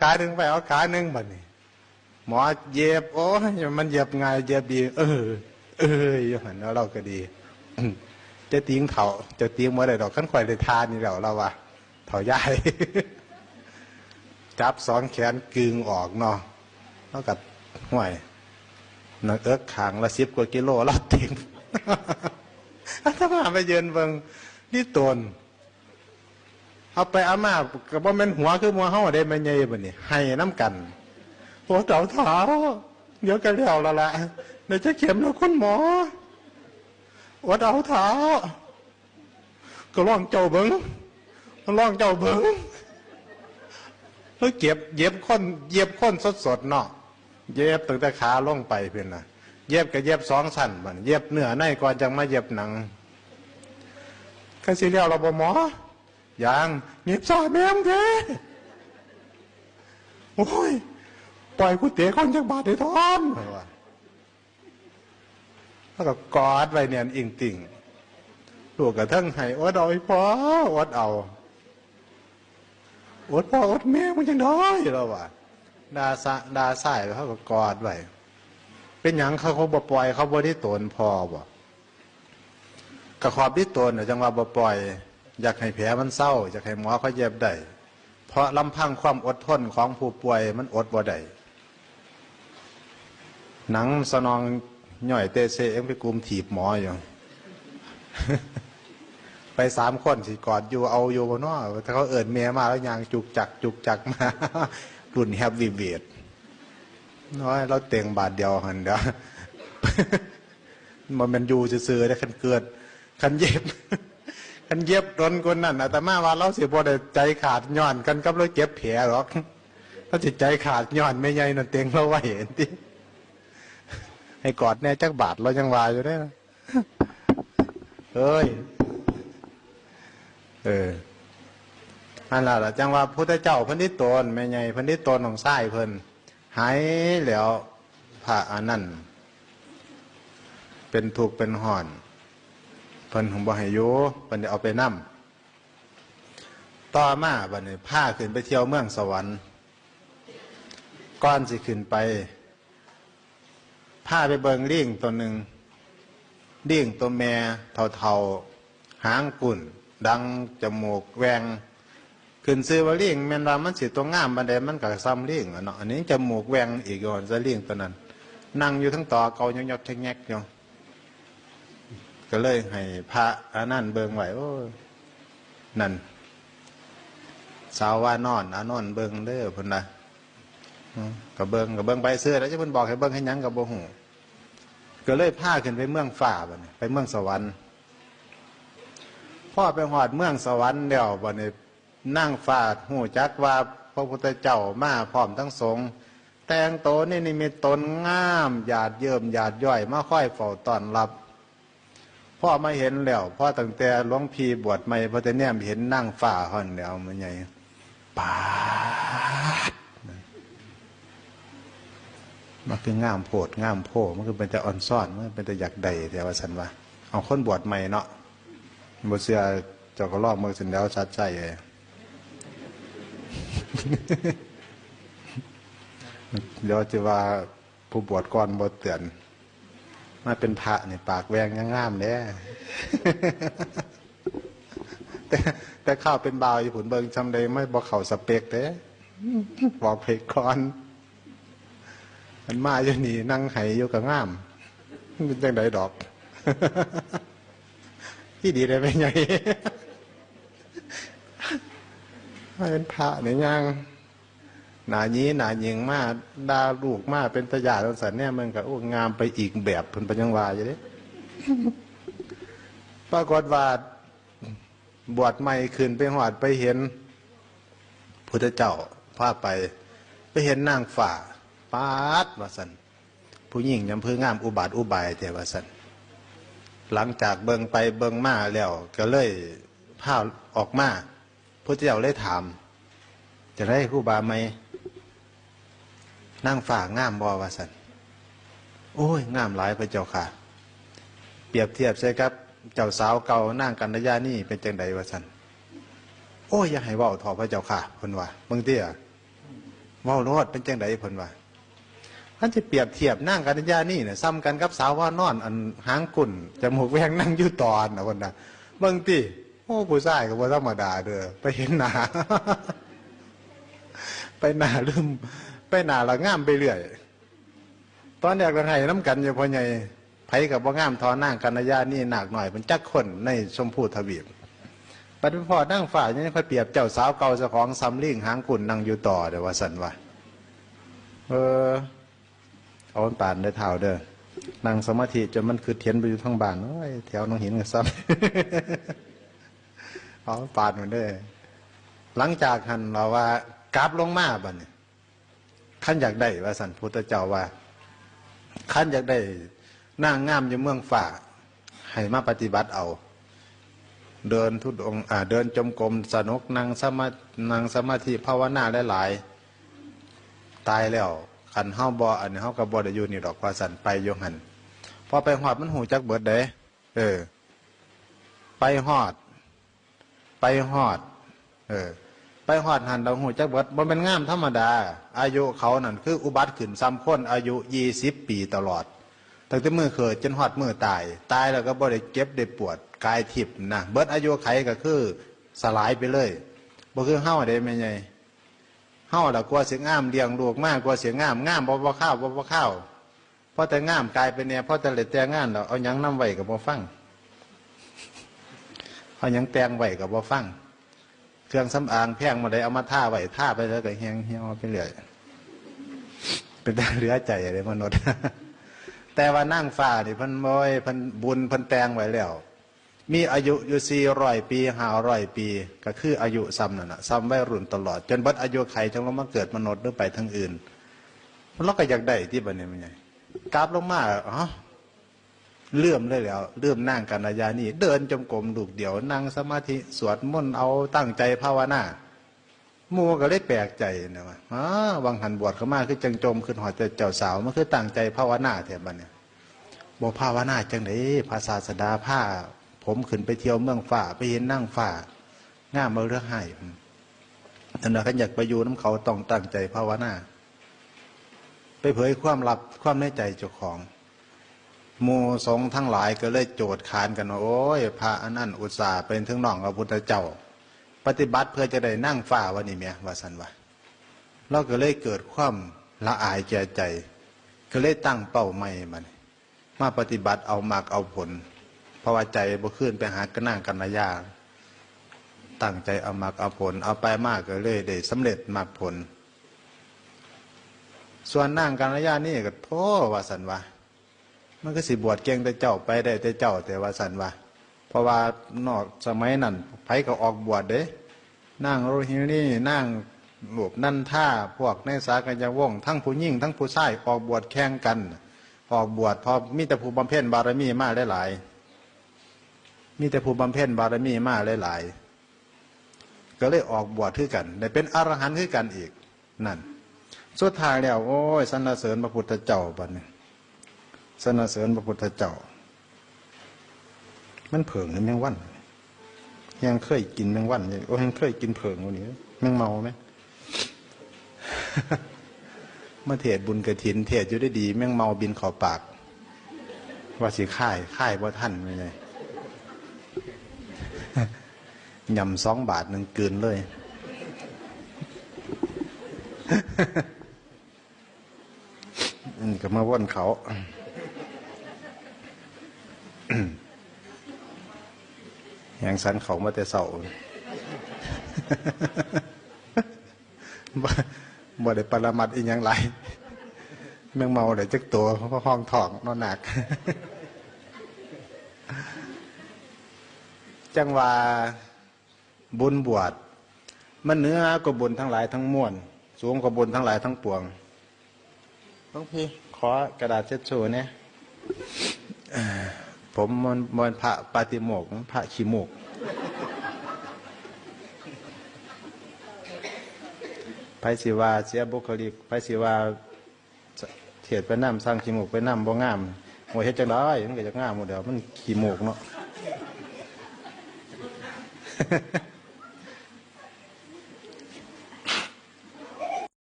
ขาหนึ่งไปเอาขาหนึ่งบัดนี้หมอเย็บโอ้ยมันเย็บไงเย็บดี เออ เอออยู่หันแล้วเราก็ดีจะติ้งเขาจะติ้งมาได้ดอกขั้นข่อยได้ทานนี่แล้วเราว่าเถาใหญ่จับสองแขนกึงออกเนาะแล้วกับห่วยนักเอิกขางละสิบกว่ากิโลเราติงถ้ามาไปเยือนเบิงนี่ตน เอาไปอามากับว่ามันหัวคือมัวเฮาได้มาใหญ่บ่นี่ให้น้ำกันหัวเต่าเท้าเดี๋ยวกันแล้วละละเดี๋ยวจะเข็มแล้วคุณหมอหัวเต่าเท้าก็ลองเจ้าเบิ้งลองเจ้าเบิ้งแล้วเก็บเย็บค้นเย็บค้นสดสดๆเนาะเย็บตั้งแต่ขาลงไปเพื่อนนะเย็บก็เย็บสองสั้นมันเย็บเนื้อในก่อนจังมาเย็บหนังก็สิเรียกเราบ่หมอ ยังเงียบซาแม่มเทโอ้ย ปล่อยกูเตะคนจักบาทได้ทอนว่าแล้วก็กอดไว้เนี่ยอิงติ่งลูกกระทั่งให้อดเอาไอ้พ่ออดเอาอดพ่ออดแม่มันจังได้แล้วว่ะดาสะดาใส่แล้วเขาก็กอดไว้เป็นหยังเขาเขาบ่ปล่อย เขาบ่ได้ตนพอบ่กระขอบที่ตนน่ะจังว่าบ่ปล่อย อยากให้แผลมันเศร้าอยากให้หมอเขาเย็บได้เพราะลำพังความอดทนของผู้ป่วยมันอดบ่ได้หนังสนองย่อยเตเซเอ็งไปกลุมถีบหมออยู่ไปสามคนสิกอดอยู่เอาอยู่บนนอถ้าเขาเอิดเมียมาแล้วยางจุกจัก จุกจักมารุ่นแฮปวีเวดน้อยเราเต่งบาทเดียวหันเดียวมันเป็นอยู่ซื่อๆได้คันเกิดคันเย็บ คันเย็บโดนคนนั่นอาตมาว่าเราเสียบ่ได้ใจขาดย้อนกันกับเราเจ็บแผลหรอกถ้าจิตใจขาดย้อนไม่ใหญ่นั่นเต็งเราไว้เห็นติให้กอดแน่จักบาทเรายังวายอยู่ได้นะเอ้ย เอออันละล่ะจังว่าพุทธเจ้าพิ่นที่ตนแม่ใหญ่พิ่นที่ตนของไส้เพิ่นหายแล้วพระอันนั้นเป็นทุกเป็นห่อน เพิ่นของบ่ให้อยู่เพิ่นได้เอาไปนํต่อมาบัดนี้พาขึ้นไปเที่ยวเมืองสวรรค์ก่อนสิขึ้นไปพาไปเบิงลิงตัวหนึ่งลิงตัวแม่เทาๆหางกุ่น ดังจมูกแหวงขึ้นซื้อว่าลิงแม่นว่ามันสิตัวงามบันไดมันก็ซ้ำลิงอะเนาะอันนี้จมูกแหวงอีกก่อนจะลิงตัวนั้น นั่งอยู่ทั้งต่อเกายอกๆแงกๆอยู่ ก็เลยให้พระอันนั่นเบิงไหวโอ้ยนั่น สาวว่านอนอานอนเบิงเด้อพุ่นนะอืมก็เบิงก็เบิงไปเสื้อแล้วจะเพิ่นบอกให้เบิงให้ยังกับโบหูก็เลยพาขึ้นไปเมืองฝ่าบัดนี้ไปเมืองสวรรค์พ่อไปหอดเมืองสวรรค์เดียวบัดนี้นั่งฟาดหูจักว่าพระพุทธเจ้ามาพร้อมทั้งสงฆ์แต่งโตนี่นี่มีตนงามหยาดเยิ่มหยาดย่อยมาค่อยเฝ้าต้อนรับ พ่อมาเห็นแล้วพ่อตั้งแต่หลวงพี่บวชใหม่พอแต่เนี่ยเห็นนั่งฝ่าห่อนแล้วมันใหญ่ปาดมันคืองามโพดงามโพมันคือเป็นแต่อ่อนซ่อนมันเป็นแต่อยากใดแต่ว่าสันว่าเอาคนบวชใหม่เนาะบวชเสียเจ้าก็ลอกมือสินแล้วชัดใจเลยเดี๋ยวจะว่าผู้บวชก่อนบวชเตือน มาเป็นพระเนี่ยปากแวงยังงามเลยแต่แต่ข้าวเป็นบาวอยู่ผุนเบิงจำได้ไม่บอกเขาสเปกเด้บอกเพกก่อนมันมาอยู่นี่นั่งไห้อยู่กับง่ามเป็นจังไดดอกที่ดีได้เป็นไงมาเป็นพระเนี่ยยัง หนายี้หนายิงมาดาลูกมาเป็นตะยาตสันเนี่ยมันก็โอ้งามไปอีกแบบเพิ่นป็นยังวาอยู่เด้ปรากฏว่าบวชใหม่ขึ้นไปหอดไปเห็นพุทธเจ้าพาไป ไปเห็นนางฝ่าปาดวาสันผู้หญิงยำเพื่องามอุบาทอุบายแต่ว่าสันหลังจากเบิงไปเบิงมาแล้ว ก็เลยพาออกมาพุทธเจ้าเลยถาม จะได้คู่บาไหม นั่งฝ่างามบอวาสันโอ้ยงามหลายพระเจ้าค่ะ เปรียบเทียบใช่ครับ เจ้าสาวเก่านั่งกันระยะนี่เป็นจังใดวาสันโอ้ยอย่าให้ว่าทอพระเจ้าค่ะคนว่าบางเตี้ยว้าโลดเป็นจังไดพนว่าท่านจะเปรียบเทียบนั่งกัญญานี่เนี่ยซ้ำกันกับสาวว่านอนอันหางกุ่นจมูกแวงนั่งอยู่ตอนนะคนนะเบิ่งติโอ้ผู้ชายก็บ่ธรรมดาเด้อไปเห็นหน้าไปหน้าลืม ไปหนาละง่ามไปเรื่อย ตอนแรกเราให้น้ำกันอยู่พอใหญ่ไผกับว่างามทอนั่งกัญญานี่หนักหน่อยเป็นจักคนในชมพูทวีปปัจจุบันนั่งฝ่ายนี่ค่อยเปรียบเจ้าสาวเก่าเจ้าของซ้ำลิงหางกุ่นนั่งอยู่ต่อเดี๋ยวว่าสันว่าเออเอาป่านได้เท่าเด้อนั่งสมาธิจนมันคือเทียนไปอยู่ทั้งบ้านโอ้ยแถวน้องหินกับซ้ำเอาป่านมันเด้อหลังจากหันเราว่ากราบลงมาบัดนี้ ขั้นอยากได้ว่าสันพุทธเจ้าว่าขั้นอยากได้นั่งงามอยู่เมืองฝ่าให้มาปฏิบัติเอา เดินทุดงค์อ่าเดินจมกรมสนุกนั่งสมานั่งสมาธิภาวนาหลายๆตายแล้วขันเฮาบ่อันนี้เฮากับบ่ได้อยู่นี่ดอกว่าสันไปโยหันพอไปหอดมันหูจักเบิดเด้เออ ไปหอด ไปหอด เออ ไปหอดหันเราหูจักเบิดบ่เป็นงามธรรมดา อายุเขานั่นคืออุบัติขึ้นซ้ำคนอายุยี่สิบปีตลอดตั้งแต่มือเกิดจนหอดมือตาย ตายแล้วก็บ่ได้เก็บได้ปวดกายทิพนะเบิดอายุไขก็คือสลายไปเลยบ่คือเฮาได้แม่ใหญ่เฮาละกลัวเสียงงามเลี้ยงลูกมากกลัวเสียงงามงามบ่บ่ข้าวบ่บ่ข้าวพอแต่งามกลายเป็นเนี่ยพอแต่เล็ดแต่งานแล้วเอายังนํไว้ก็บ่ฟังเอายังแตงไว้ก็บ่ฟัง เครื่องสำอางแพงมาได้เอามาท่าไว้ท่าไปแล้วก็แฮงเหี่ยวไปเรื่อยเป็นตาเหลือใจเลยมนุษย์ แต่ว่านั่งฟ้านี่พันโมยพันบุญพันแตงไว้แล้ว มีอายุอยู่สี่ร้อยปีห้าร้อยปี ก็คืออายุซ้ำนั่นนะซ้ำไว้รุ่นตลอด จนบัดอายุไขจังลงมาเกิดมนุษย์หรือไปทั้งอื่นมันเราก็อยากได้ที่บันนี้มันไงกราบลงมาอ๋อ เลื่อมเลยแล้วเลื่อมนั่งกันระยานี่เดินจงกรมลูกเดียวนั่งสมาธิสวดมนต์เอาตั้งใจภาวนาหมูก็เลยแปลกใจนะว่าอ๋อวังหันบวชเข้ามาคือจังจมขึ้นหอดเจ้าสาวมันคือตั้งใจภาวนาแถบบันเนี่ยบอกภาวนาจังไหนภาษาสดาผ้า ผมขึ้นไปเที่ยวเมืองฝ่าไปเห็นนั่งฝ่าง่ามมาเรื่องให้อันนั้นขันอยากไปอยู่น้ำเขาต้องตั้งใจภาวนาไปเผยความลับความในใจเจ้าของ หมูสงฆ์ทั้งหลายก็เลยโจดขานกันว่าโอ้ยพระอันนั้นอุตส่าห์เป็นถึงน้องพระพุทธเจ้า ปฏิบัติเพื่อจะได้นั่งฝ่าวันนี้เมียว่าสันวะเราก็เลยเกิดความละอายแก่ใจ ก็เลยตั้งเป้าใหม่มันมาปฏิบัติเอามากเอาผลเพราะว่าใจบ่ขึ้นไปหากระนั่งกันนายาตั้งใจเอามากเอาผล เอาไปมากก็เลยได้สำเร็จมากผล ส่วนนั่งกันนายานี่ก็โทษว่าสันวะ มันก็สิบวชเก่งแต่เจ้าไปได้แต่เจ้าแต่ว่าสันวะเพราะว่านอกสมัยนั้นไผก็ออกบวชเด้นั่งโรฮินี่นั่งหลบนั่นท่าพวกในสากัญญวงทั้งผู้ยิ่งทั้งผู้ชายออกบวชแข่งกัน ออกบวชพอมีแต่ผู้บำเพ็ญบารมีมากหลายๆมีแต่ผู้บำเพ็ญบารมีมากหลายๆก็เลยออกบวชคือกันได้เป็นอรหันต์คือกันอีกนั่นสุดท้ายแล้วโอ้ยสรรเสริญพระพุทธเจ้าบัดนี้ สรรเสริญพระพุทธเจ้า มันเผิงหรือแมงวันยังเคยกินแมงวันอยู่โอ้ยังเคยกินเผิงวันนี้แมงเมาไหมมาเทศบุญกระถิน เทศอยู่ได้ดี แมงเมาบินขอปาก ว่าสิค่ายค่ายว่าท่านไม่ไงยำสองบาทหนึ่งเกินเลย อืมก็มาว่นเขา แหงสันเขามาแต่เสาบ่บ่ได้ปรมัดอีกอย่างไรแมงเมาได้จักตัวเพราะห้องทองนอนหนัก จังว่าบุญบวชมันเหนื้อกว่าบุญทั้งหลายทั้งมวลสูงกว่าบุญทั้งหลายทั้งปวงต้องพี่ขอกระดาษเช็ดชูเนี่ยเอ่อ ผมมันมันพระปฏิโมกข์พระขีโมก ไปสิว่าเสียบุคลิก ไปสิว่าเทียดไปน้ำสร้างขีโมกไปน้ำบ่งามโอ้ยเฮ็ดจังไดมันก็จะงามหมดเดี๋ยวมันขีโมกเนาะ